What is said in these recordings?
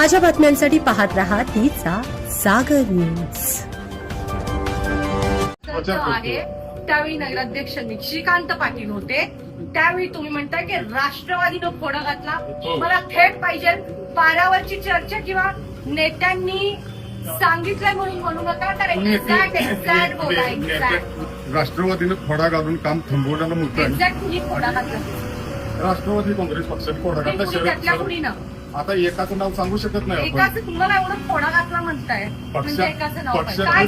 ताज्या बातम्यांसाठी पाहत रहा तिचा सागर न्यूज. आहे. त्यावेळी नगराध्यक्ष निशिकांत पाटील होते. त्यावेळी तुम्ही म्हणताय की राष्ट्रवादीनं फोडा घातला. मला थेट पाहिजे पारावरची चर्चा किंवा नेत्यांनी सांगितलंय म्हणून म्हणू नका तर एक्झॅक्ट एक्झॅक्ट बोला एक्झॅक्ट राष्ट्रवादीनं खोडा घालून काम थांबवण्याला मुद्दा आहे. एक्झॅक्ट कुणी फोडा घातला. राष्ट्रवादी काँग्रेस पक्षाने खोडा घातला कुणी शरद त्यातल्या शरद- कुणीनं? आता एकाचं नाव सांगू शकत नाही आपण. एकाच तुम्हाला एवढं फोडा घातला म्हणताय. म्हणजे एकाचं नाव पक्षात. काय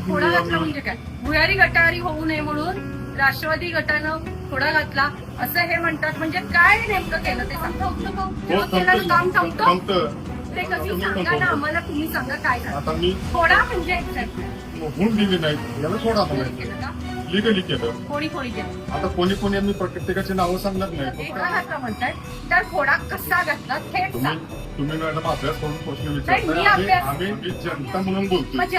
फोडा घातला म्हणजे काय? भुयारी गटारी होऊ नये म्हणून राष्ट्रवादी गटानं फोडा घातला. असं हे म्हणतात. म्हणजे काय नेमकं केलं ते सांगता. हो, विरोध केल्यानं काम थांबतं. ते कधी सांगा ना. आम्हाला तुम्ही सांगा काय झालं आता मी फोडा म्हणजे? होऊन दिली नाही. याला कोणी म्हणायचं केलं का? लिगली केलं. कोणी कोणी केलं? आता कोणी कोणी आम्ही प्रत्येकाची नावं सांगणार नाही. एका म्हणताय? तर फोडा कसा घातला? थेट तुम्ही सांग. तुम्ही मॅडम अभ्यास करून प्रश्न नाही, मी विचारताय आम्ही अभ्यास- आम्ही मी जनता म्हणून बोलतोय. म्हणजे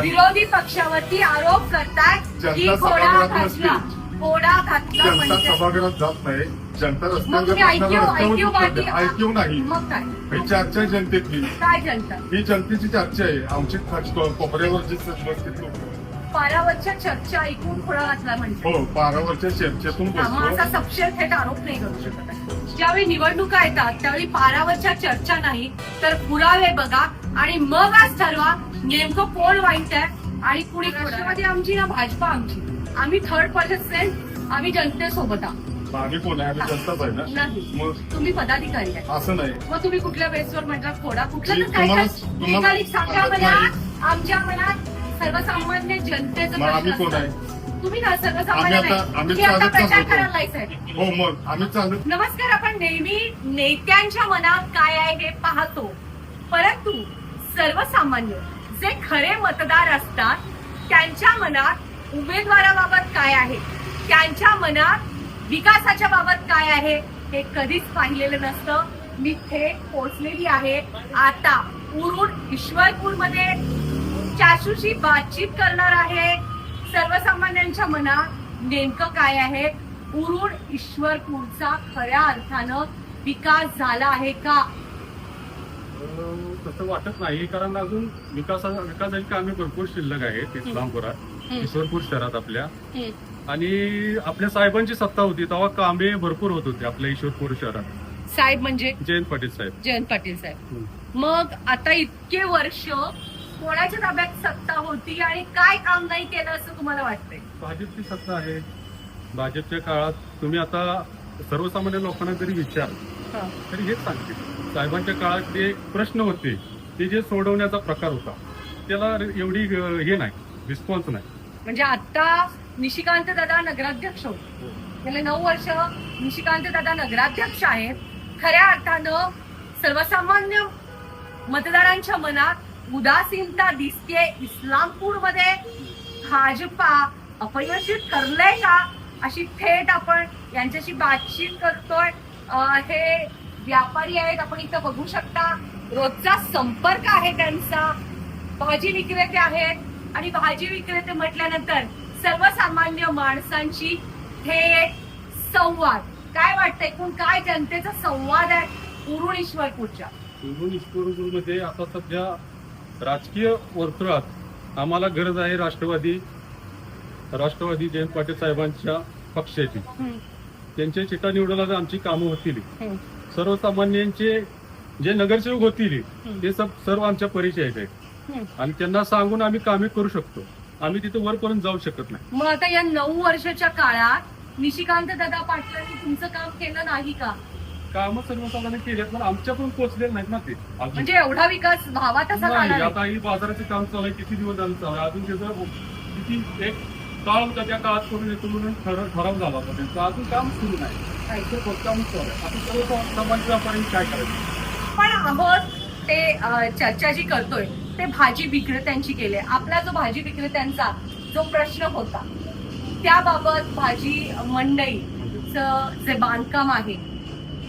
विरोधी पक्षावरती आरोप करताय की जनता घोडा सभागृहात घातला. नसते. घोडा घातला जनता म्हणजे सभागृहात जात नाही. जनता मग रस्त्यावर तुम्ही ऐक्यू ऐक्यू बाकी ऐक्यू नाही. मग काय? ही चर्चा आहे जनतेतली. काय जनता? ही जनतेची चर्चा आहे. आमची खास- कोपऱ्यावरची उपस्थित लोक पारावरच्या चर्चा ऐकून खोडा घातला म्हणजे. हो पारावरच्या चर्चेतून हा, मग असा बसतो सपशेल थेट आरोप नाही करू शकत आहे. ज्यावेळी निवडणुका येतात त्यावेळी पारावरच्या चर्चा नाही तर पुरावे बघा आणि मग आज ठरवा. नेमकं कोण वाईट आहे आणि कुणी राष्ट्रवादी आमची ना भाजपा आमची. आम्ही थर्ड पर्सन आम्ही जनतेसोबत आहोत. आम्ही कोण आहे? आम्ही जनताच आहे ना. नाही. मग तुम्ही पदाधिकारी आहे. असं नाही. मग तुम्ही कुठल्या बेसवर म्हटलं फोडा कुठलं तर मी काय काय तुम्हाला- तुम्हाला निकाली सांगा मला. आमच्या मनात सर्वसामान्य जनतेचं मग आम्ही कोण असतात. तुम्ही ना सर्वसामान्य आम्ही आता- नाही. आम्ही तुम्ही आता चालत प्रचार चालतो. करायला जायचंय. हो मग आम्ही चालत नमस्कार आपण नेहमी नेत्यांच्या मनात काय आहे हे पाहतो परंतु सर्वसामान्य जे खरे मतदार असतात त्यांच्या मनात उमेदवाराबाबत काय आहे त्यांच्या मनात विकासाच्या बाबत काय आहे हे कधीच पाहिलेलं नसतं मी थेट पोहोचलेली आहे आता उरुण ईश्वरपूर चाशूशी बातचीत करणार आहे. सर्वसामान्यांच्या मनात नेमकं काय आहे? उरुण ईश्वरपूरचा खऱ्या अर्थानं विकास झाला आहे का? तसं वाटत नाही कारण अजून विकासा विकासाची कामे भरपूर शिल्लक आहेत इस्लामपुरात ईश्वरपूर शहरात आपल्या. आणि आपल्या साहेबांची सत्ता होती तेव्हा कामे भरपूर होत होती आपल्या ईश्वरपूर शहरात. साहेब म्हणजे? जयंत पाटील साहेब. जयंत पाटील साहेब. मग आता इतके वर्ष कोणाच्या ताब्यात सत्ता होती आणि काय काम नाही केलं असं तुम्हाला वाटतंय? भाजपची सत्ता आहे. भाजपच्या काळात तुम्ही आता सर्वसामान्य लोकांना जरी विचार तरी हेच सांगते. साहेबांच्या काळात जे प्रश्न होते ते जे सोडवण्याचा प्रकार होता त्याला एवढी हे नाही रिस्पॉन्स नाही. म्हणजे आता निशिकांत दादा नगराध्यक्ष होते. गेले नऊ वर्ष निशिकांत दादा नगराध्यक्ष आहेत. खऱ्या अर्थानं सर्वसामान्य मतदारांच्या मनात उदासीनता दिसते इस्लामपूरमध्ये भाजपा अपयशित ठरलंय का? अशी थेट आपण यांच्याशी बातचीत करतोय. हे व्यापारी आहेत आपण इथं बघू शकता. रोजचा संपर्क आहे त्यांचा. भाजी विक्रेते आहेत. आणि भाजी विक्रेते म्हटल्यानंतर सर्वसामान्य माणसांची थेट संवाद. काय वाटतं एकूण काय जनतेचा संवाद आहे? उरुण ईश्वरपूरच्या हिंदू ईश्वरपूरमध्ये आता सध्या राजकीय वर्तुळात आम्हाला गरज आहे राष्ट्रवादी राष्ट्रवादी जयंत पाटील साहेबांच्या पक्षाची. त्यांच्या चिटा निवडला आमची कामं होतील. सर्वसामान्यांचे जे नगरसेवक होतील ते सब सर्व आमच्या परिचयाचे आहेत. आणि त्यांना सांगून आम्ही कामे करू शकतो. आम्ही तिथे वरपर्यंत जाऊ शकत नाही. मग आता या नऊ वर्षाच्या काळात निशिकांत दादा पाटलांनी तुमचं काम केलं नाही का? कामं सर्वसामान्य केली पण आमच्याकडून पोहोचलेले नाहीत ना ते. अजून. म्हणजे एवढा विकास व्हावा तसा झाला नाही नाही आता ही बाजाराचे काम चालू आहे किती दिवस झालं चालू आहे? अजून त्याचं किती एक काळ होता त्या काळात करून येतो म्हणून ठर- ठराव झाला होता त्यांचा. अजून काम सुरू नाही. ते फक्त काम चालू आहे. आता सर्व सामान्य व्यापाऱ्यांनी काय करायचं? पण आहोत ते अं, चर्चा जी करतोय ते भाजी विक्रेत्यांची केली. आपला जो भाजी विक्रेत्यांचा जो प्रश्न होता त्याबाबत भाजी मंडईचं जे बांधकाम आहे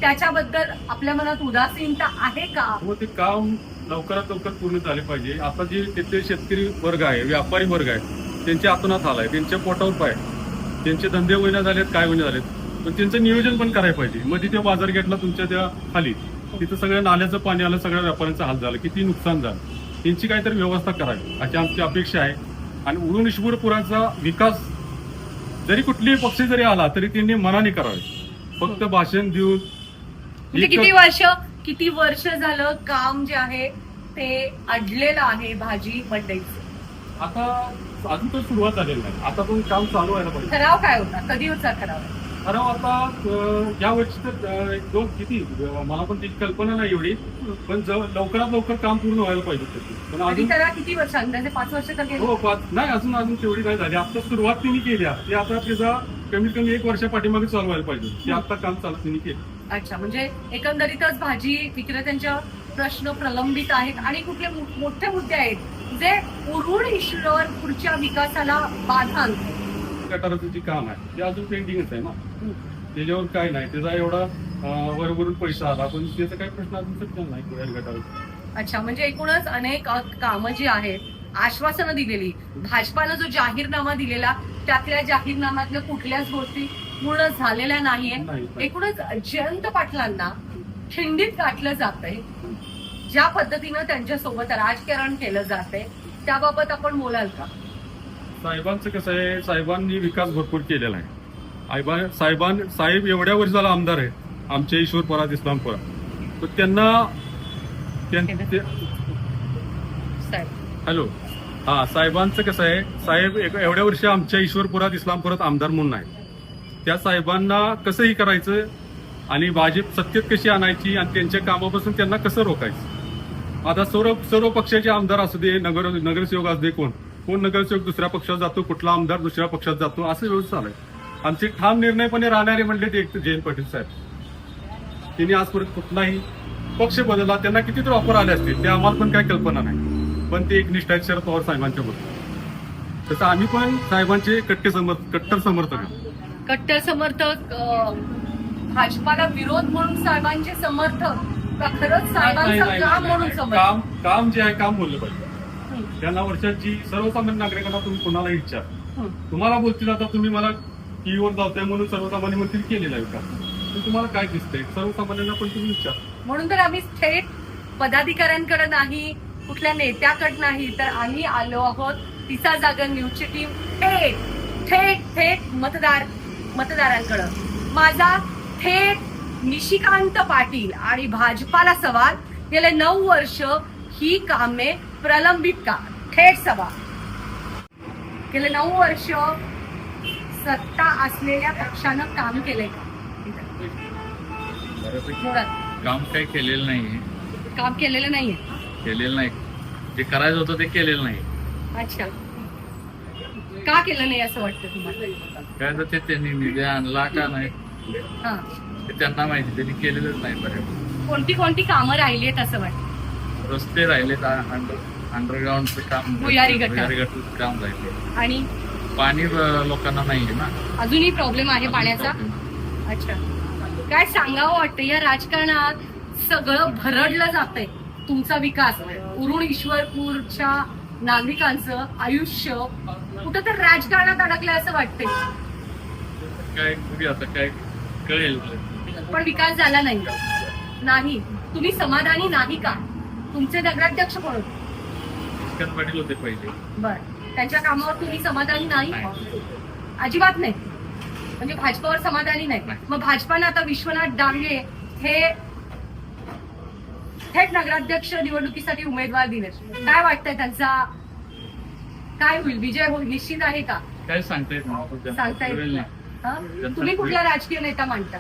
त्याच्याबद्दल आपल्या मनात उदासीनता आहे का? हो ते काम लवकरात लवकर पूर्ण झाले पाहिजे. आता जे तिथले शेतकरी वर्ग आहे व्यापारी वर्ग आहे त्यांच्या आला आलाय त्यांच्या पोटावर पाय त्यांचे धंदे होईना झालेत काय होईना झालेत. पण त्यांचं नियोजन पण करायला पाहिजे. मग तिथे बाजारगेटला तुमच्या त्या खाली तिथं सगळ्या नाल्याचं पाणी आलं सगळ्या व्यापाऱ्यांचा हाल झालं. किती नुकसान झालं. त्यांची काहीतरी व्यवस्था करावी अशी आमची अपेक्षा आहे. आणि उडून ईश्वरपुराचा विकास जरी कुठलीही पक्ष जरी आला तरी त्यांनी मनाने करावे. फक्त भाषण देऊन म्हणजे किती वर्ष किती वर्ष झालं काम जे आहे ते अडलेलं आहे भाजी मंडईचं? आता अजून तर सुरुवात झालेली नाही. आता पण काम चालू व्हायला पाहिजे. ठराव काय होता? कधी होता ठराव? अरे आता या वर्षी तर दोन किती मला पण त्याची कल्पना नाही एवढी पण लवकरात लवकर काम पूर्ण व्हायला पाहिजे पण अजून त्याला किती वर्ष अंदाजे पाच वर्ष तर हो पाच नाही अजून अजून तेवढी नाही झाली. आता सुरुवात तिने केली. आहे. ती आता तिचा कमीत कमी एक वर्षा पाठीमागे चालू व्हायला पाहिजे. ती आता काम चालू तिने केलं. अच्छा म्हणजे एकंदरीतच भाजी विक्रेत्यांच्या प्रश्न प्रलंबित आहेत आणि कुठले मोठे मुद्दे आहेत जे उरुण ईश्वर पुढच्या विकासाला बाधा आणते गटाराचं जे काम आहे ते अजून पेंडिंगच आहे ना? त्याच्यावर काय नाही त्याचा एवढा वरवरून पैसा आला पण त्याचा काही प्रश्न अजून सुटला नाही गटाराचा अच्छा म्हणजे एकूणच अनेक कामं जी आहेत आश्वासनं दिलेली. भाजपानं जो जाहीरनामा दिलेला त्यातल्या जाहीरनाम्यातल्या कुठल्याच गोष्टी पूर्ण झालेल्या नाहीये. नाही. एकूणच जयंत पाटलांना खिंडीत गाठलं जातंय. ज्या पद्धतीनं त्यांच्यासोबत राजकारण केलं जातंय त्याबाबत आपण बोलाल का? साहेबांचं कसं आहे साहेबांनी विकास भरपूर केलेला आहे. साहेबां साहेब एवढ्या वर्षाला आमदार आहेत. आमच्या ईश्वरपुरात इस्लामपुरात. तर त्यांना हॅलो. हा साहेबांचं कसं आहे साहेब एक- एवढ्या वर्षी आमच्या ईश्वरपुरात इस्लामपुरात आमदार म्हणून आहे त्या साहेबांना कसंही करायचं आणि भाजप सत्तेत कशी आणायची आणि त्यांच्या कामापासून त्यांना कसं रोखायचं? आता सर्व सर्व पक्षाचे आमदार असू दे नगर नगरसेवक असू दे कोण? कोण नगरसेवक दुसऱ्या पक्षात जातो कुठला आमदार दुसऱ्या पक्षात जातो असं व्यवस्थित चालू आहे. आमचे ठाम निर्णयपणे राहणारे म्हणले ते एक जयंत पाटील साहेब. त्यांनी आजपर्यंत कुठलाही पक्ष बदलला त्यांना किती तर ऑफर आले असतील ते आम्हाला पण काही कल्पना नाही. पण ते एक निष्ठा आहेत शरद पवार साहेबांच्या बरोबर. तसं आम्ही पण साहेबांचे कट्टे समर्थ कट्टर समर्थक कट्टर समर्थक भाजपाला विरोध म्हणून साहेबांचे समर्थक का खरंच साहेबांचं काम म्हणून काम काम जे आहे काम बोललं पाहिजे. त्यांना वर्षाची सर्वसामान्य नागरिकांना तुम्ही कोणाला इच्छा. तुम्हाला बोलतील आता तुम्ही मला टीव्हीवर जाताय म्हणून सर्वसामान्य म्हणतील केलेला आहे विकास तुम्हाला काय दिसतंय? सर्वसामान्यांना पण तुम्ही विचार. म्हणून तर आम्ही थेट पदाधिकाऱ्यांकडे नाही कुठल्या नेत्याकडे नाही तर आम्ही आलो आहोत तिचा जागा न्यूजची टीम. थेट थेट थेट मतदार मतदारांकडं. माझा थेट निशिकांत पाटील आणि भाजपाला सवाल गेले नऊ वर्ष ही कामे प्रलंबित का? थेट सवाल. गेले नऊ वर्ष सत्ता असलेल्या पक्षानं काम केलंय का? मुळात. काम काही केलेलं नाही काम केलेलं नाहीये. केलेलं नाही. जे करायचं होतं ते केलेलं नाही. अच्छा. का केलं नाही असं वाटतं तुम्हाला? काय तर ते त्यांनी निधी आणला का नाही हा. ते त्यांना माहिती त्यांनी केलेलंच नाही बरं. कोणती कोणती कामं राहिली आहेत असं वाटतं? रस्ते राहिलेत अंडर अंडरग्राऊंडचं काम भुयारी गटार. भुयारी गटारचं काम राहिले आणि? पाणी अं, लोकांना नाहीये ना. अजूनही प्रॉब्लेम आहे पाण्याचा? अच्छा. काय सांगावं वाटतं? या राजकारणात सगळं भरडलं जातंय. तुमचा विकास उरुण ईश्वरपूरच्या नागरिकांचं आयुष्य कुठं तर राजकारणात अडकलंय असं वाटतंय. काय बघूया आता काय कळेल. पण विकास झाला नाही. नाही. तुम्ही समाधानी नाही का? तुमचे नगराध्यक्ष कोण होते? पाटील होते पहिले. बर. त्यांच्या कामावर तुम्ही समाधानी नाही. अजिबात नाही. म्हणजे भाजपावर समाधानी नाही. मग भाजपानं आता विश्वनाथ डांगे हे थेट नगराध्यक्ष निवडणुकीसाठी उमेदवार दिले काय वाटतंय त्यांचा? काय होईल? विजय होईल? निश्चित आहे का? काय सांगता येत नाही सांगता येत नाही. हा? तुम्ही कुठला राजकीय नेता मांडता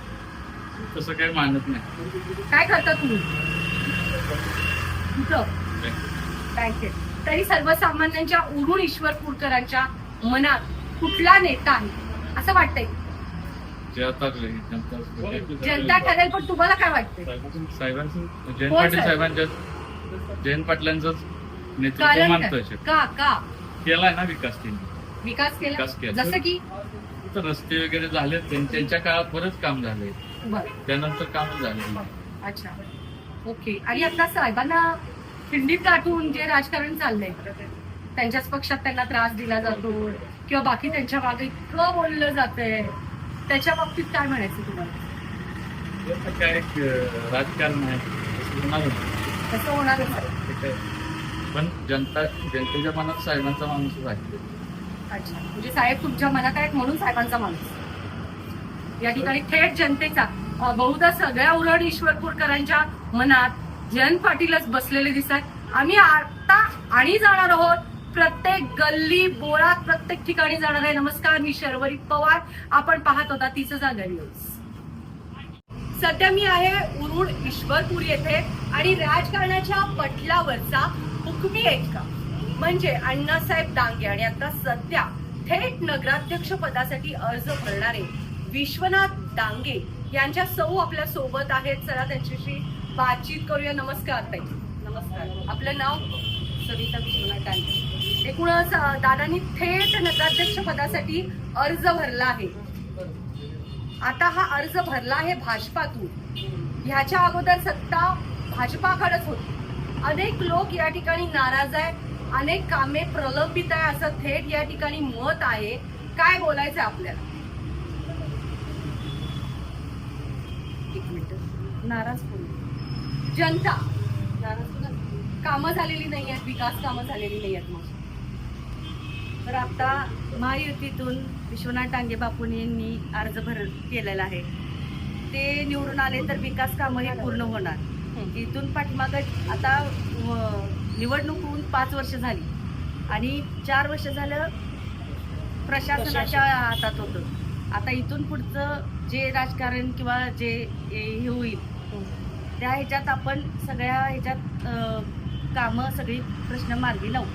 तसं काही मानत नाही. काय करता तुम्ही? कुठं? बँकेत. तरी सर्वसामान्यांच्या उरुण ईश्वरपूरकरांच्या मनात कुठला नेता आहे? असं वाटतंय. जनता जनता ठरेल पण तुम्हाला काय वाटतंय? साहेबांचं जयंत कोण पाटील? साहेबांच्या जयंत पाटलांच नेतृत्व? का? का? केलाय ना विकास त्यांनी. विकास केला? विकास केला. जसं की? रस्ते वगैरे झाले त्यां- त्यांच्या काळात बरंच काम झाले त्यानंतर काम झाले अच्छा. ओके. आणि आता साहेबांना खिंडीत गाठून जे राजकारण चाललंय त्यांच्याच पक्षात त्यांना त्रास दिला जातो किंवा बाकी त्यांच्या मागे इतकं बोललं जातंय. त्याच्या बाबतीत काय म्हणायचं तुम्हाला? काय राजकारण आहे. तसं होणार. पण जनता जनतेच्या मनात साहेबांचा माणूसच आहे अच्छा. म्हणजे साहेब तुमच्या मनात आहेत म्हणून साहेबांचा माणूस. या ठिकाणी थेट जनतेचा बहुधा सगळ्या उरड ईश्वरपूरकरांच्या मनात जयंत पाटीलच बसलेले दिसतात आम्ही आता आणि जाणार आहोत प्रत्येक गल्ली बोळात प्रत्येक ठिकाणी जाणार आहे. नमस्कार मी शर्वरी पवार. आपण पाहत होता तीच जागा न्यूज सध्या मी आहे उरुड ईश्वरपूर येथे आणि राजकारणाच्या पटलावरचा हुकमी एकका म्हणजे अण्णासाहेब डांगे आणि आता सध्या थेट नगराध्यक्ष पदासाठी अर्ज भरणारे विश्वनाथ डांगे यांच्या सौ आपल्यासोबत आहेत. चला त्यांच्याशी बातचीत करूया. नमस्कार ताई. नमस्कार. आपलं नाव? सविता विश्वनाथ डांगे एकूणच दादांनी थेट नगराध्यक्ष पदासाठी अर्ज भरला आहे. आता हा अर्ज भरला आहे भाजपातून. ह्याच्या अगोदर सत्ता भाजपाकडेच होती. अनेक लोक या ठिकाणी नाराज आहे अनेक कामे प्रलंबित आहे असं थेट या ठिकाणी मत आहे. काय बोलायचं आपल्याला? एक मिनिट. नाराज जनता. नाराज कामं झालेली नाही आहेत विकास कामं झालेली नाही आहेत मग. तर आता महायुतीतून विश्वनाथ टांगे बापून यांनी अर्ज भर केलेला आहे. ते निवडून आले तर विकास कामं हे पूर्ण होणार. इथून पाठीमागं आता निवडणूक होऊन पाच वर्ष झाली. आणि चार वर्ष झालं प्रशासनाच्या हातात होतं. आता इथून पुढचं जे राजकारण किंवा जे हे होईल त्या ह्याच्यात आपण सगळ्या ह्याच्यात कामं सगळी प्रश्न मार्गी लावू.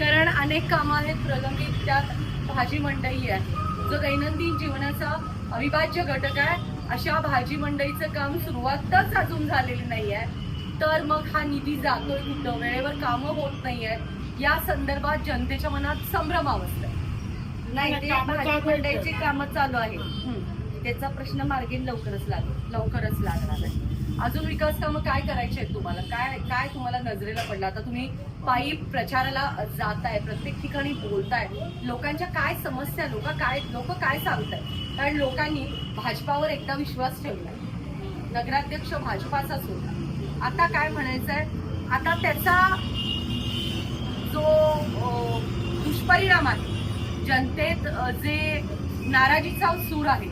कारण अनेक कामं आहेत प्रलंबित त्यात भाजी मंडई आहे. जो दैनंदिन जीवनाचा अविभाज्य घटक आहे अशा भाजी मंडईचं काम सुरुवातच अजून झालेली नाही आहे तर मग हा निधी जातोय कुठं? वेळेवर कामं होत नाही आहेत या संदर्भात जनतेच्या मनात संभ्रम अवस्था नाही ते भाजी मंडईची कामं चालू आहे हम्म. त्याचा प्रश्न मार्गी लवकरच लागेल लवकरच लागणार आहे. अजून विकास कामं काय करायचे आहेत तुम्हाला? काय काय तुम्हाला नजरेला पडलं? आता तुम्ही पायी प्रचाराला जाताय प्रत्येक ठिकाणी बोलताय. लोकांच्या काय समस्या लोक काय लोक काय सांगताय कारण लोकांनी भाजपावर एकदा विश्वास ठेवलाय. नगराध्यक्ष भाजपाचाच होता आता काय म्हणायचंय? आता त्याचा जो दुष्परिणाम आहे जनतेत जे नाराजीचा सूर आहे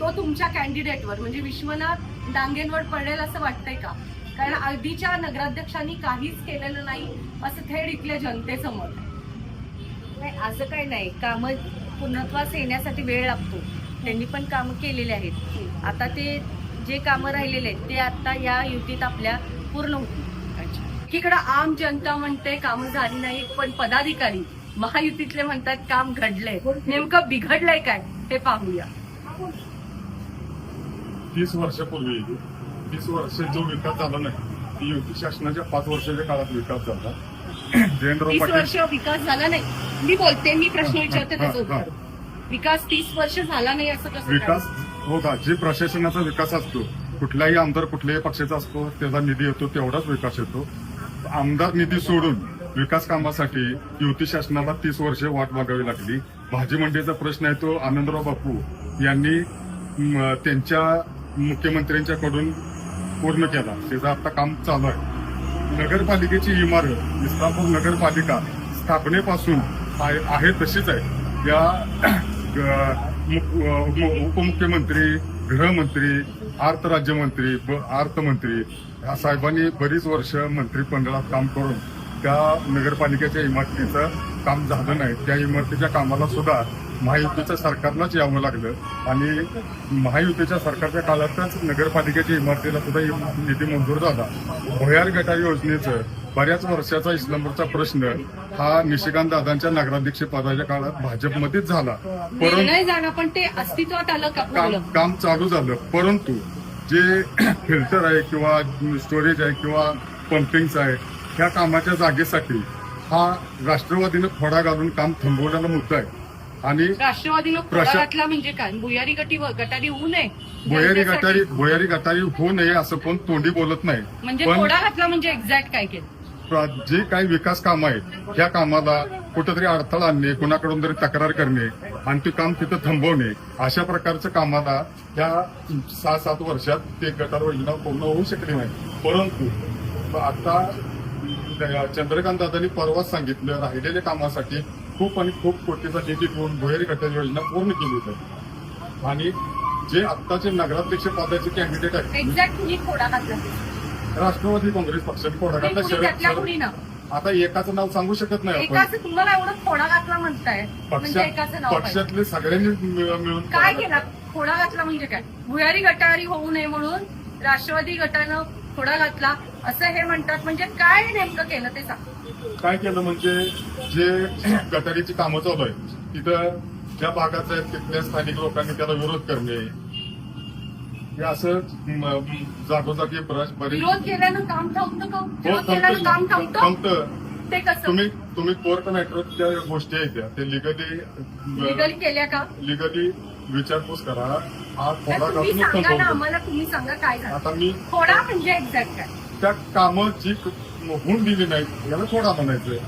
तो तुमच्या कॅन्डिडेटवर म्हणजे विश्वनाथ डांगेंवर पडेल असं वाटतंय का? कारण आधीच्या नगराध्यक्षांनी काहीच केलेलं नाही असं थेट इथल्या जनतेचं मत आहे नाही असं काही नाही. कामं पूर्णत्वास येण्यासाठी वेळ लागतो. त्यांनी पण कामं केलेली आहेत. आता ते जे कामं राहिलेले आहेत ते आता या युतीत आपल्या पूर्ण होतील. एकीकडे आम जनता म्हणते कामं झाली नाही पण पदाधिकारी महायुतीतले म्हणतात काम घडलंय. नेमकं बिघडलंय काय? हे पाहूया. तीस वर्षापूर्वी तीस वर्ष जो विकास झाला नाही ती युती शासनाच्या पाच वर्षाच्या काळात विकास झाला. जयंतराव तीस पाटील वर्ष विकास झाला नाही. मी बोलते मी प्रश्न विचारते त्याचं हा, हा. उत्तर. विकास तीस वर्ष झाला नाही असं कसं विकास हो का? जे प्रशासनाचा विकास असतो कुठलाही आमदार कुठल्याही पक्षाचा असतो त्याचा निधी येतो तेवढाच विकास येतो. आमदार निधी सोडून विकास कामासाठी युती शासनाला तीस वर्ष वाट बघावी लागली. भाजी मंडईचा प्रश्न आहे तो आनंदराव बापू यांनी म, त्यांच्या मुख्यमंत्र्यांच्याकडून पूर्ण केला. त्याचं आता काम चालू आहे. नगरपालिकेची इमारत इस्लामपूर नगरपालिका स्थापनेपासून आहे तशीच आहे. या ग- उपमुख्यमंत्री गृहमंत्री अर्थ राज्यमंत्री अर्थमंत्री या साहेबांनी बरीच वर्ष मंत्रिमंडळात काम करून त्या नगरपालिकेच्या इमारतीचं काम झालं नाही. त्या इमारतीच्या कामाला सुद्धा महायुतीच्या सरकारलाच यावं लागलं. आणि महायुतीच्या सरकारच्या काळातच नगरपालिकेच्या इमारतीला सुद्धा निधी मंजूर झाला. भोयार गटार योजनेचं बऱ्याच वर्षाचा इस्लामपूरचा प्रश्न हा निशिकांत दादांच्या नगराध्यक्ष पदाच्या काळात भाजपमध्येच झाला. परंतु निर्णय झाला पण ते अस्तित्वात आलं का काम काम चालू झालं. परंतु जे फिल्टर आहे किंवा स्टोरेज आहे किंवा पंपिंगचं आहे ह्या कामाच्या जागेसाठी हा राष्ट्रवादीनं खोडा घालून काम थांबवलेला मुद्दा आहे. आणि प्रशा- घातला म्हणजे काय? भुयारी गटी गटारी होऊ नये भुयारी जनतेसाठी. गटारी भुयारी गटारी होऊ नये असं कोण तोंडी बोलत नाही. म्हणजे पण खोडा घातला म्हणजे एक्झॅक्ट काय केलं? प्र- जे काही विकास काम आहेत ह्या कामाला कुठेतरी अडथळा आणणे कुणाकडून तरी तक्रार करणे आणि ते काम तिथं थांबवणे अशा प्रकारच्या कामाला त्या सहा सात वर्षात ते गटार योजना पूर्ण होऊ शकली नाही. परंतु आता चंद्रकांत दादांनी परवाच सांगितलं राहिलेल्या कामासाठी खूप आणि खूप कोटीचा निधी ठेवून भुयारी गटार योजना पूर्ण केली जाईल आणि जे आत्ताचे नगराध्यक्ष पदाचे कॅन्डिडेट आहेत घातला राष्ट्रवादी काँग्रेस पक्षाने शरद कुणी ना? आता एकाचं नाव सांगू शकत नाही आपण. तुम्हाला एवढं खोडा घातला म्हणताय. म्हणजे. पक्षातले सगळ्यांनी मिळ- मिळून काय केलं? खोडा घातला म्हणजे काय? भुयारी गटारी होऊ नये म्हणून राष्ट्रवादी गटानं खोडा घातला. असं हे म्हणतात. म्हणजे काय नेमकं केलं ते सांग. काय केलं म्हणजे जे गटारीची कामं चालू आहेत तिथं ज्या भागात आहेत तिथल्या स्थानिक लोकांनी त्याला विरोध करणे हे असं जागोजागी विरोध केल्यानं काम थांबतं हो, काम थांबतं. ते कसं? तुम्ही तुम्ही कोर्ट मॅटरच्या गोष्टी आहेत त्या ते लिगली लिगल केल्या का? लिगली विचारपूस करा. हा थोडा. आम्हाला तुम्ही सांगा काय आता मी खोडा म्हणजे एक्झॅक्ट काय? त्या कामं जी होऊन दिली नाहीत याला थोडा म्हणायचंय.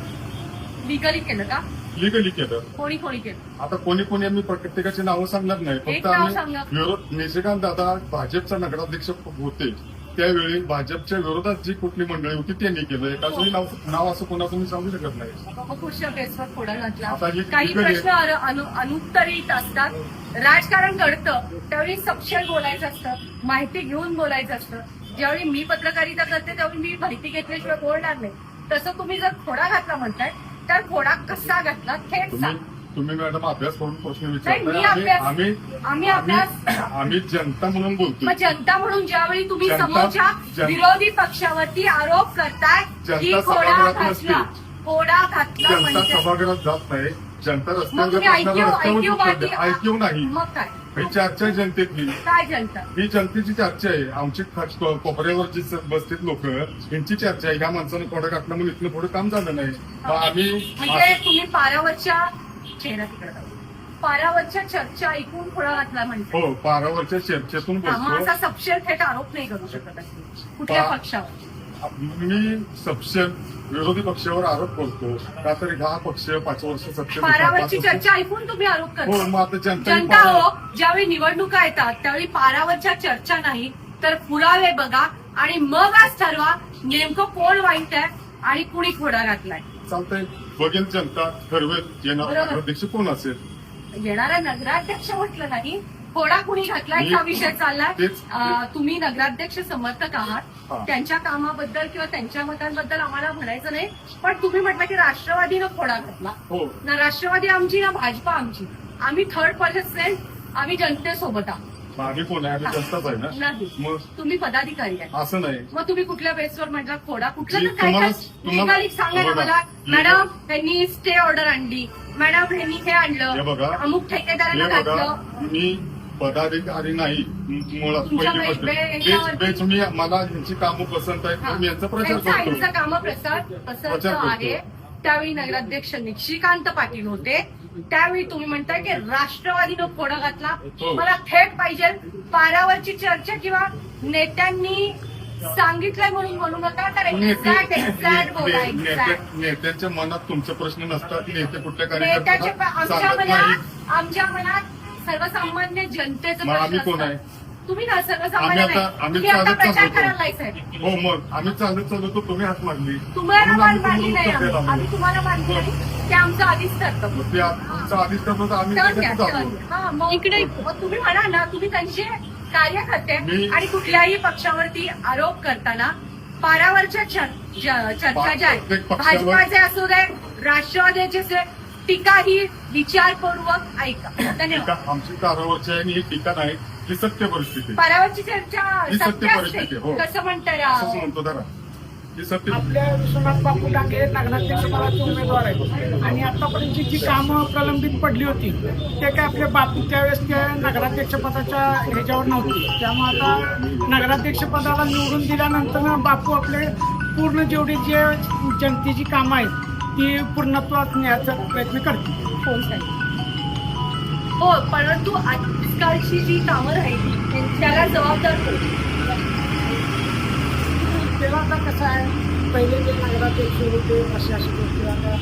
लिगली केलं का? लिगली केलं. कोणी कोणी केलं? आता कोणी कोणी आम्ही प्रत्येकाची नावं सांगणार नाही. एक फक्त नाव आम्ही सांगा. विरोध निशिकांत दादा भाजपचा नगराध्यक्ष होते. त्यावेळी भाजपच्या विरोधात जी कुठली मंडळी होती त्यांनी केलं. एकाचंही नाव नाव असं कोणाचं मी सांगू शकत नाही. आता ही काही लिगल आहे. प्रश्न अनु- अनु- अनुत्तरित असतात. राजकारण घडतं. त्यावेळी सपशेल बोलायचं असतं. माहिती घेऊन बोलायचं असतं. ज्यावेळी मी पत्रकारिता करते त्यावेळी मी माहिती घेतल्याशिवाय बोलणार नाही. तसं तुम्ही जर खोडा घातला म्हणताय तर खोडा कसा घातला थेट तुम्ही सांग. तुम्ही मॅडम अभ्यास करून प्रश्न विचारताय. आम्ही अभ्यास जनता म्हणून बोलतोय. मग जनता म्हणून ज्यावेळी तुम्ही समोरच्या विरोधी पक्षावरती आरोप करताय की खोडा. घातला खोडा घातला जनता म्हणजे सभागृहात जात नाही. जनता रस्त्यावर. ऐक्यू नाही. मग काय? ही चर्चा आहे जनतेतली काय जनता? ही जनतेची चर्चा आहे. आमची खास को- कोपऱ्यावरची स- बसतील लोक यांची चर्चा आहे. ह्या माणसानं थोडं घातलं म्हणून इथनं पुढे काम झालं नाही. आम्ही म्हणजे तुम्ही पारावरच्या चेहरा तिकडे. पारावरच्या चर्चा ऐकून खोडा घातला म्हणजे हो पारावरच्या चर्चेतून असा सपशेल थेट आरोप नाही करू शकत. कुठल्या पक्षावर? मी सपशेल विरोधी पक्षावर आरोप करतो. का तर हा पक्ष पाच वर्ष. पारावरची चर्चा ऐकून तुम्ही आरोप हो करता आता जनता जनता हो ज्यावेळी निवडणुका येतात त्यावेळी पारावरच्या चर्चा नाही तर पुरावे बघा आणि मग आज ठरवा नेमकं कोण वाईट आहे आणि कुणी खोडा घातलाय. चालतंय. बघेल जनता ठरवेल येणार बरोबर. अध्यक्ष कोण असेल. येणारा नगराध्यक्ष म्हटलं नाही खोडा कुणी घातलाय मी- हा विषय चाललाय? तेच- अं, तुम्ही नगराध्यक्ष समर्थक हा. आहात त्यांच्या कामाबद्दल किंवा त्यांच्या मतांबद्दल आम्हाला म्हणायचं नाही. पण तुम्ही म्हटलं की राष्ट्रवादीनं खोडा घातला. हो. ना राष्ट्रवादी आमची ना भाजपा आमची. आम्ही थर्ड पर्सेंट आम्ही जनतेसोबत आहोत. मग कोण आहे? आम्ही जनताच आहे ना. नाही. मग? तुम्ही पदाधिकारी आहे. असं नाही. मग तुम्ही कुठल्या बेसवर म्हटलं खोडा कुठलं तर काय काय तुम्हाला- तुम्हाला- निघाली सांगा ना बघा, मला मॅडम ह्यांनी स्टे ऑर्डर आणली. मॅडम ह्यांनी हे हे आणलं. अमुक हे ठेकेदारांना बघा. घातलं. मी पदाधिकारी नाही. मुळात पहिली गोष्ट बे- बेच मी मला यांची कामं पसंत आहेत तर मी यांचा प्रचार करतो काम प्रचार करतो. आहे. त्यावेळी नगराध्यक्ष निशिकांत पाटील होते. त्यावेळी तुम्ही म्हणताय की राष्ट्रवादीनं फोडा घातला. हो. मला थेट पाहिजे पारावरची चर्चा किंवा नेत्यांनी सांगितलंय म्हणून बोलू नका तर एक्झॅक्ट एक्झॅक्ट बोला नेते- नेत्यांच्या मनात तुमचे प्रश्न नसतात नेते कुठल्या नेत्याचे आमच्या सांगत नाही मनात आमच्या मनात सर्वसामान्य जनतेचं मग आम्ही कोण आहे? तुम्ही ना सर्वसामान्य आम्ही आता- नाही. आम्ही तुम्ही आता चालत प्रचार चालतो. हो मग आम्ही चालत चालतो तुम्ही हात मारली. तुम्हाला म्हणून मान आम्ही मानली नाही आम्ही. तुम्हाला मानली नाही. ते आमचं आधीच ठरतं. मग ते आधीच करतो तर आम्ही हा मग इकडे मग तुम्ही म्हणा ना तुम्ही त्यांचे कार्यकर्ते मी- आणि कुठल्याही पक्षावरती आरोप करताना पारावरच्या चर- ज- चर्चा ज्या आहेत प्रत्येक पक्षावर- भाजपाचे असू दे राष्ट्रवादीचे असू दे टीका ही विचारपूर्वक ऐका. धन्यवाद. टीका आमची कारवारची आणि ही टीका नाही ही सत्य परिस्थिती आहे. पारावरची चर्चा ही सत्य सत्य असते. परिस्थिती आहे, हो. कसं राव? म्हणतो जरा. ही सत्य आपल्या विश्वनाथ बापू हे नगराध्यक्ष पदाचे उमेदवार आहेत. आणि आतापर्यंतची जी कामं प्रलंबित पडली होती ते काय आपले बापू त्यावेळेस ते नगराध्यक्ष पदाच्या ह्याच्यावर नव्हती. त्यामुळे आता नगराध्यक्ष पदाला निवडून दिल्यानंतर बापू आपले पूर्ण जेवढी जे जनतेची कामं आहेत ती पूर्णत्वात नेण्याचा प्रयत्न करतील फोनसाठी. हो परंतु आजकालची जी कामं राहिली त्याला जबाबदार कोण? त्याला आता कसं आहे पहिले जे नगराध्यक्ष होते अशा अशा गोष्टी आता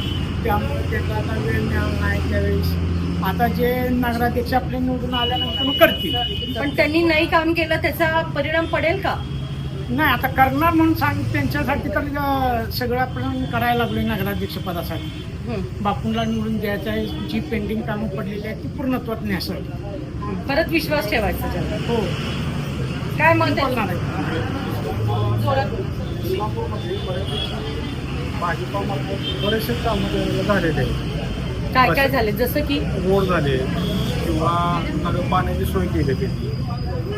त्यामुळे त्याचा आता वेळ मिळाला नाही त्यावेळेस आता जे नगराध्यक्ष आपले निवडून आल्यानंतर मग करतील पण त्यांनी नाही काम केलं त्याचा परिणाम पडेल का नाही आता करणार म्हणून सांग त्यांच्यासाठी तर सगळं आपण करायला लागलोय नगराध्यक्ष पदासाठी. बापूंला निवडून द्यायचं आहे जी पेंडिंग कामं पडलेली आहेत ती पूर्णत्वात न्यासाठी परत विश्वास ठेवायचा त्याच्यावर. हो. काय आहे? आहे. भाजपामार्फत बरेचसे कामं झालेले काय काय झाले? जसं की? रोड झाले. किंवा पाण्याची सोय केली त्यांनी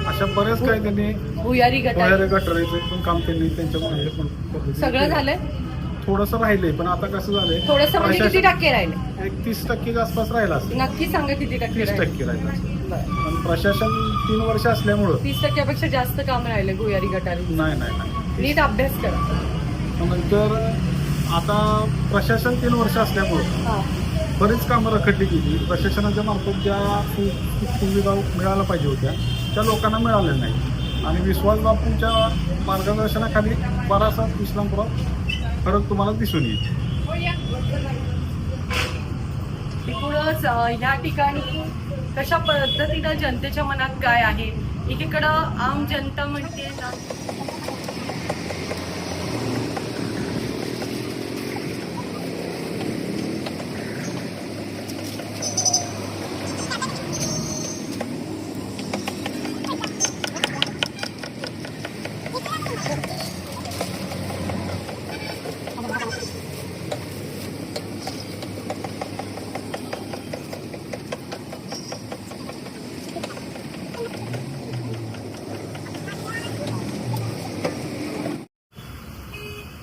अशा बऱ्याच काही त्यांनी भुयारी गटार. बाहेर गटाराचं पण काम त्यांनी त्यांच्यामुळे पण सगळं केलं. झालंय? थोडंसं राहिलंय पण आता कसं झालंय? थोडस म्हणजे किती टक्के राहिले एक तीस टक्के आसपास राहिला नक्की सांगा किती टक्के तीस टक्के राहिला. पण प्रशासन तीन वर्ष असल्यामुळं तीस टक्क्यापेक्षा जास्त काम राहिले भुयारी गटारी. नाही नाही नाही. नीट अभ्यास करा. नंतर आता प्रशासन तीन वर्ष असल्यामुळं. बरीच कामं रखडली गेली. प्रशासनाच्या मार्फत ज्या सुविधा मिळायला पाहिजे होत्या त्या लोकांना मिळाल्या नाही आणि विश्वास बापूंच्या मार्गदर्शनाखाली बराचसा इस्लामपुरात फरक तुम्हाला दिसून येईल. एकूणच या ह्या ठिकाणी कशा पद्धतीनं जनतेच्या मनात काय आहे? एकीकडं आम जनता म्हणते ना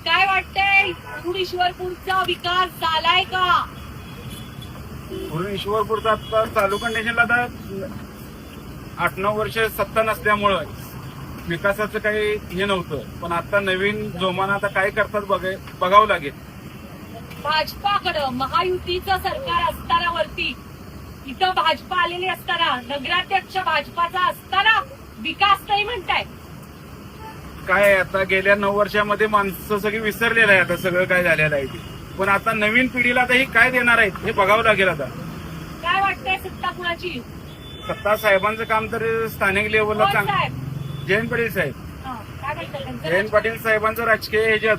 काय वाटतंय ईश्वरपूरचा विकास झालाय का ईश्वरपूरचा आता चालू कंडिशनला आता आठ नऊ वर्ष सत्ता नसल्यामुळं विकासाचं काही हे नव्हतं. पण आता नवीन जोमानं आता काय करतात बघाय बघावं लागेल. भाजपाकडं महायुतीचं सरकार असताना वरती इथं भाजपा आलेली असताना नगराध्यक्ष भाजपाचा असताना विकास नाही म्हणताय. काय आहे, आता गेल्या नऊ वर्षामध्ये माणसं सगळी विसरलेलं आहे आता सगळं काय झालेलं आहे ते. पण आता नवीन पिढीला आता हे काय देणार आहेत हे बघावं लागेल आता. वाटतंय सत्ता कुणाची? सत्ता साहेबांचं काम तर स्थानिक लेवलला कोण चांग साहेब. जयंत पाटील साहेब. हा, काय म्हणतात त्यांचं? जयंत पाटील साहेबांचं राजकीय ह्याच्यात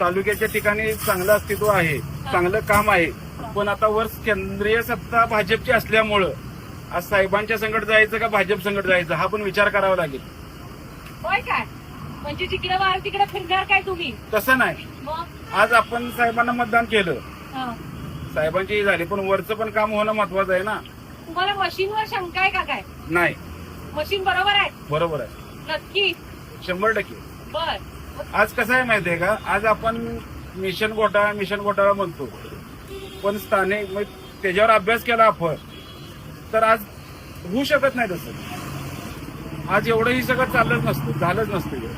तालुक्याच्या ठिकाणी चांगलं अस्तित्व आहे चांगलं काम आहे. पण आता वर केंद्रीय सत्ता भाजपची असल्यामुळं आज साहेबांच्या संकट जायचं का भाजप संकट जायचं हा पण विचार करावा लागेल. होय काय? म्हणजे जिकडे तिकडे फिरणार काय तुम्ही? तसं नाही. मग? आज आपण साहेबांना मतदान केलं. हा. साहेबांची झाली पण वरचं पण काम होणं महत्वाचं आहे ना. तुम्हाला मशीनवर शंका आहे का काय? नाही. मशीन बरोबर आहे? बरोबर आहे. नक्की. शंभर टक्के. बर. आज कसं आहे माहितीये का? आज आपण मिशन घोटाळा मिशन घोटाळा म्हणतो. पण स्थानिक म्हणजे त्याच्यावर अभ्यास केला आपण तर आज होऊ शकत नाही तसं. आज एवढं ही सगळं चाललंच नसतं झालंच नसतं हे.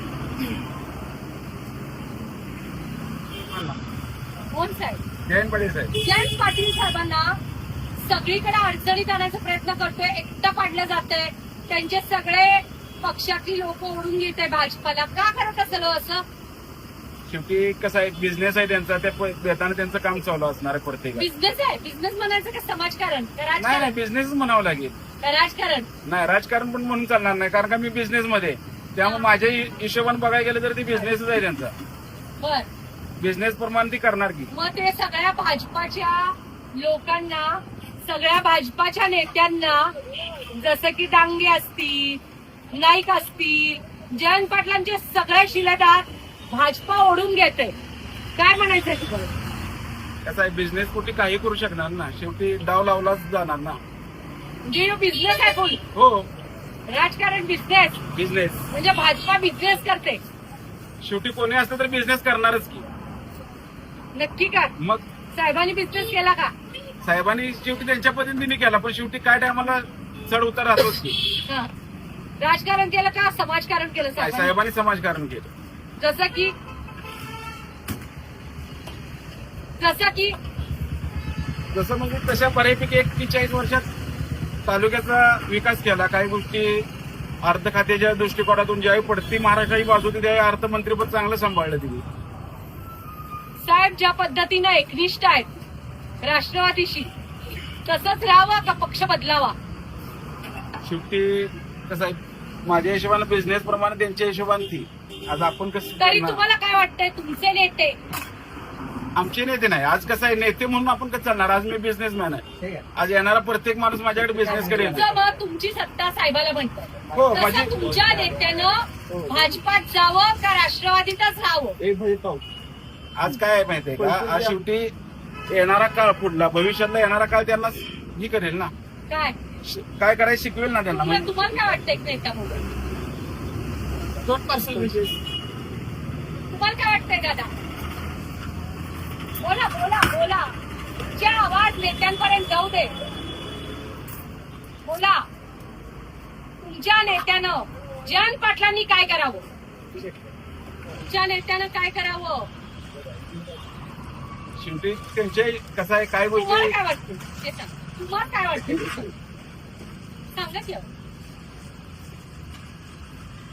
कोण साहेब? जयंत पाटील साहेब. जयंत पाटील साहेबांना सगळीकडे अडचणीत आणण्याचा प्रयत्न करतोय. एकटं पाडलं जातंय. त्यांचे सगळे पक्षातली लोक ओढून घेत आहे भाजपाला. का करत असेल हो असं? शेवटी कसं आहे बिझनेस आहे त्यांचा. त्या प- देताना त्यांचं काम चालू असणार आहे प्रत्येक बिझनेस आहे. बिझनेस म्हणायचं का समाजकारण? का नाही राजकारण? नाही बिझनेसच म्हणावं लागेल. का राजकारण? नाही राजकारण पण म्हणून चालणार नाही. कारण का मी बिझनेस मध्ये आहे. त्यामुळे माझ्या हिशोबाने बघायला गेलं तर ती बिझनेसच आहे त्यांचा. बर. बिझनेस प्रमाणे ती करणार की. मग ते सगळ्या भाजपाच्या लोकांना सगळ्या भाजपाच्या नेत्यांना जसं की दांगे असतील नाईक असतील जयंत पाटलांचे सगळे शिलेदार भाजपा ओढून घेते काय म्हणायचंय तुम्हाला? कसं आहे बिझनेस कुठे काही करू शकणार ना. शेवटी डाव लावलाच जाणार ना. म्हणजे बिझनेस आहे फुल हो. राजकारण बिझनेस बिझनेस म्हणजे भाजपा बिझनेस करते. शेवटी कोणी असलं तर बिझनेस करणारच की. नक्की का मग? साहेबांनी बिझनेस केला का? साहेबांनी शेवटी त्यांच्या पद्धतीने केला पण शेवटी काय टायमाला चढ उतार राहतोच की हा. राजकारण केलं का? समाजकारण केलं काय साहेबांनी? साहेबांनी समाजकारण केलं. जसं की जसं की जसं म्हणजे तशा बऱ्यापैकी एक्केचाळीस वर्षात तालुक्याचा विकास केला. काही गोष्टी अर्थ खात्याच्या दृष्टिकोनातून ज्यावेळी पडती महाराष्ट्राची बाजू होती त्यावेळी अर्थमंत्रीपद चांगलं सांभाळलं तिने. साहेब ज्या पद्धतीनं एकनिष्ठ आहेत राष्ट्रवादीशी तसंच राहावं का पक्ष बदलावा? शेवटी कसं आहे माझ्या हिशोबाने बिझनेस प्रमाणे त्यांच्या हिशोबाने ती. आज आपण कसं तरी करणार? तुम्हाला काय वाटतंय तुमचे नेते? आमचे नेते नाही. आज कसं आहे नेते म्हणून आपण कसं चालणार? आज मी बिझनेसमॅन आहे. आज येणारा प्रत्येक माणूस माझ्याकडे बिझनेस करेल तुमचं मत तुमची सत्ता साहेबाला म्हणतं हो तसं माझी तुमच्या नेत्यानं भाजपात जावं का राष्ट्रवादीतच राहावं? आज काय आहे माहितीये का? आज शेवटी येणारा काळ पुढला. भविष्यातला येणारा काळ त्यांना ही करेल ना. काय? काय करायचं शिकवेल ना त्यांना. तुम्हाला तुम्हाला काय वाटतं एक नेता म्हणून तुम्हाला काय वाटतंय दादा? बोला बोला बोला. तुमचे आवाज नेत्यांपर्यंत जाऊ दे. बोला. तुमच्या नेत्यानं जयंत पाटलांनी काय करावं? तुमच्या नेत्यानं काय करावं? शेवटी त्यांचे कसं आहे काय तुम्हाला गोष्टी काय वाटतं? ते सांग. तुम्हाला काय वाटतं? सांगा. की. अहो.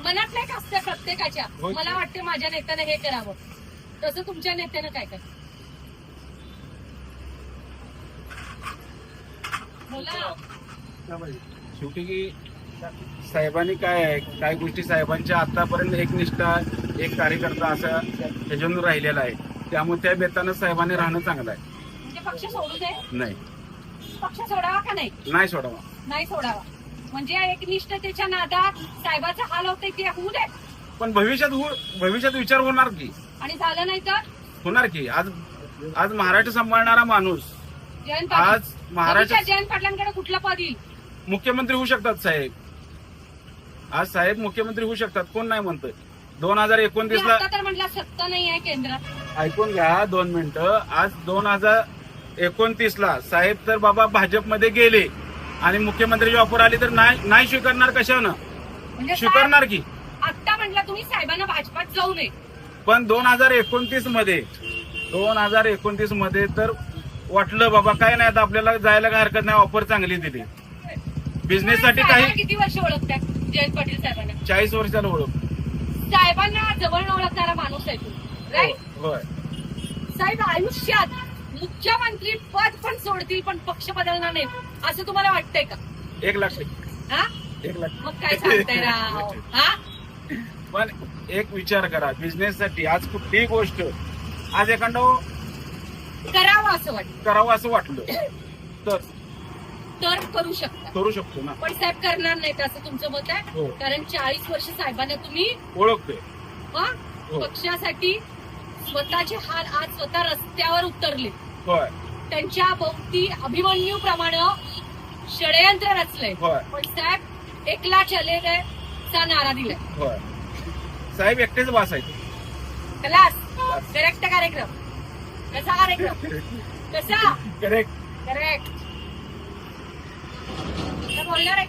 मनात नाही का असतं प्रत्येकाच्या. होय. मला वाटतं माझ्या नेत्यानं हे करावं. तसं तुमच्या नेत्यानं काय करावं? बोला. शेवटी की साहेबांनी काय आहे काय गोष्टी साहेबांच्या आतापर्यंत एकनिष्ठा एक कार्यकर्ता असा त्याच्यावर राहिलेला आहे. त्यामुळे त्या बेतानं साहेबांनी राहणं चांगलं आहे. म्हणजे पक्ष सोडू दे. नाही. पक्ष सोडावा का नाही? नाही सोडावा. नाही सोडावा. म्हणजे एकनिष्ठतेच्या नादात साहेबाचा हाल होतंय ते होऊ दे. पण भविष्यात हो- भविष्यात विचार होणार की? आणि झालं नाही तर? होणार की? आज आज महाराष्ट्र सांभाळणारा माणूस जयंत आज महाराष्ट्र जयंत पाटलांकडे कुठलं पद येईल? मुख्यमंत्री होऊ शकतात साहेब. आज साहेब मुख्यमंत्री होऊ शकतात. कोण नाही म्हणतोय. दोन हजार एकोणतीस ला आता तर म्हटलं सत्ता नाही आहे केंद्रात. ऐकून घ्या दोन मिनिटं. आज दोन हजार एकोणतीस ला साहेब तर बाबा भाजपमध्ये गेले आणि मुख्यमंत्र्याची ऑफर आली तर नाही नाही स्वीकारणार कशानं? म्हणजे स्वीकारणार की? आता म्हटलं तुम्ही साहेबांना भाजपात जाऊ नये. पण दोन हजार एकोणतीसमध्ये दोन हजार एकोणतीसमध्ये तर वाटलं बाबा काय नाही आता आपल्याला जायला काय हरकत नाही ऑफर चांगली दिली. बिझनेस साठी काही किती वर्ष ओळखतात जयंत पाटील साहेबांना? चाळीस वर्षाला ओळख. साहेबांना जवळ ओळखणारा माणूस आहे तू राईट साहेब आयुष्यात मुख्यमंत्री पद पण सोडतील पण पक्ष बदलणार नाही. असं तुम्हाला वाटतंय का? एक लाख. हा? एक लाख. मग काय सांगताय राव हा? पण एक विचार करा बिझनेस साठी आज कुठलीही गोष्ट आज एखादं करावं असं वाटतं. करावं असं वाटलं तर तर करू शकता. करू शकतो ना. पण साहेब करणार नाहीत असं तुमचं मत आहे? हो. कारण चाळीस वर्ष साहेबांना तुम्ही ओळखतोय. हा? हो. पक्षासाठी स्वतःचे हाल आज स्वतः रस्त्यावर उतरले. होय. त्यांच्या भोवती अभिमन्यू प्रमाणे षडयंत्र रचलंय. होय. पण साहेब एकला चले गए चा नारा दिलाय. होय. साहेब एकटेच वास आहेत क्लास करेक्ट कार्यक्रम. कसा कार्यक्रम? कसा? करेक्ट. करेक्ट. बोलणार आहे